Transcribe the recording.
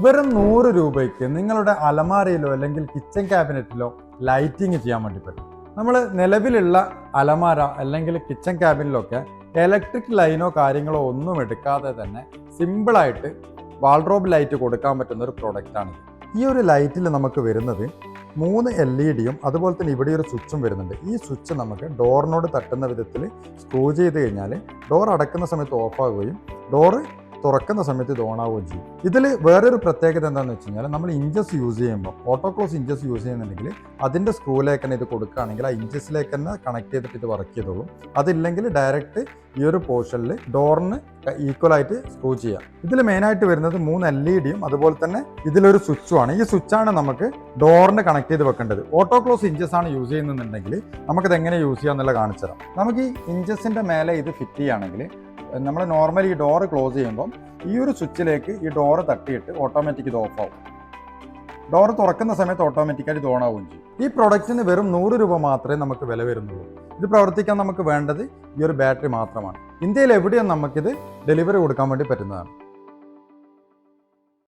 വെറും നൂറ് രൂപയ്ക്ക് നിങ്ങളുടെ അലമാരയിലോ അല്ലെങ്കിൽ കിച്ചൺ ക്യാബിനറ്റിലോ ലൈറ്റിംഗ് ചെയ്യാൻ വേണ്ടി പറ്റും. നമ്മൾ നിലവിലുള്ള അലമാര അല്ലെങ്കിൽ കിച്ചൺ ക്യാബിനിലൊക്കെ ഇലക്ട്രിക് ലൈനോ കാര്യങ്ങളോ ഒന്നും എടുക്കാതെ തന്നെ സിമ്പിളായിട്ട് വാൾഡ്രോബ് ലൈറ്റ് കൊടുക്കാൻ പറ്റുന്ന ഒരു പ്രൊഡക്റ്റാണ് ഈ ഒരു ലൈറ്റിൽ നമുക്ക് വരുന്നത് മൂന്ന് എൽ ഇ ഡിയും അതുപോലെ തന്നെ ഇവിടെ ഒരു സ്വിച്ചും വരുന്നുണ്ട്. ഈ സ്വിച്ച് നമുക്ക് ഡോറിനോട് തട്ടുന്ന വിധത്തിൽ സ്ക്രൂ ചെയ്ത് കഴിഞ്ഞാൽ ഡോർ അടക്കുന്ന സമയത്ത് ഓഫാകുകയും ഡോറ് തുറക്കുന്ന സമയത്ത് ഇത് ഓൺ ആവുകയും ചെയ്യും. ഇതിൽ വേറൊരു പ്രത്യേകത എന്താണെന്ന് വെച്ച് കഴിഞ്ഞാൽ നമ്മൾ ഇഞ്ചസ് യൂസ് ചെയ്യുമ്പോൾ ഓട്ടോക്ലോസ് ഇഞ്ചസ് യൂസ് ചെയ്യുന്നുണ്ടെങ്കിൽ അതിന്റെ സ്ക്രൂയിലേക്ക് തന്നെ ഇത് കൊടുക്കുകയാണെങ്കിൽ ആ ഇഞ്ചസിലേക്ക് തന്നെ കണക്ട് ചെയ്തിട്ട് ഇത് വർക്ക് ചെയ്തോളും. അതില്ലെങ്കിൽ ഡയറക്റ്റ് ഈ ഒരു പോർഷനിൽ ഡോറിന് ഈക്വൽ ആയിട്ട് സ്ക്രൂ ചെയ്യാം. ഇതിൽ മെയിനായിട്ട് വരുന്നത് മൂന്ന് എൽ ഇ ഡിയും അതുപോലെ തന്നെ ഇതിലൊരു സ്വിച്ചുമാണ് ഈ സ്വിച്ചാണ് നമുക്ക് ഡോറിന് കണക്ട് ചെയ്ത് വെക്കേണ്ടത്. ഓട്ടോ ക്ലോസ് ഇഞ്ചസ് ആണ് യൂസ് ചെയ്യുന്നുണ്ടെങ്കിൽ നമുക്കിത് എങ്ങനെ യൂസ് ചെയ്യാമെന്നുള്ള കാണിച്ചു തരാം. നമുക്ക് ഈ ഇഞ്ചസിന്റെ മേലെ ഇത് ഫിറ്റ് ചെയ്യുകയാണെങ്കിൽ നമ്മൾ നോർമലി ഈ ഡോറ് ക്ലോസ് ചെയ്യുമ്പം ഈ ഒരു സ്വിച്ചിലേക്ക് ഈ ഡോറ് തട്ടിയിട്ട് ഓട്ടോമാറ്റിക് ഇത് ഓഫ് ആവും. ഡോറ് തുറക്കുന്ന സമയത്ത് ഓട്ടോമാറ്റിക്കായിട്ട് ഇത് ഓൺ ആവുകയും ചെയ്യും. ഈ പ്രൊഡക്റ്റിന് വെറും നൂറ് രൂപ മാത്രമേ നമുക്ക് വില വരുന്നുള്ളൂ. ഇത് പ്രവർത്തിക്കാൻ നമുക്ക് വേണ്ടത് ഈ ഒരു ബാറ്ററി മാത്രമാണ്. ഇന്ത്യയിൽ എവിടെയും നമുക്കിത് ഡെലിവറി കൊടുക്കാൻ വേണ്ടി പറ്റുന്നതാണ്.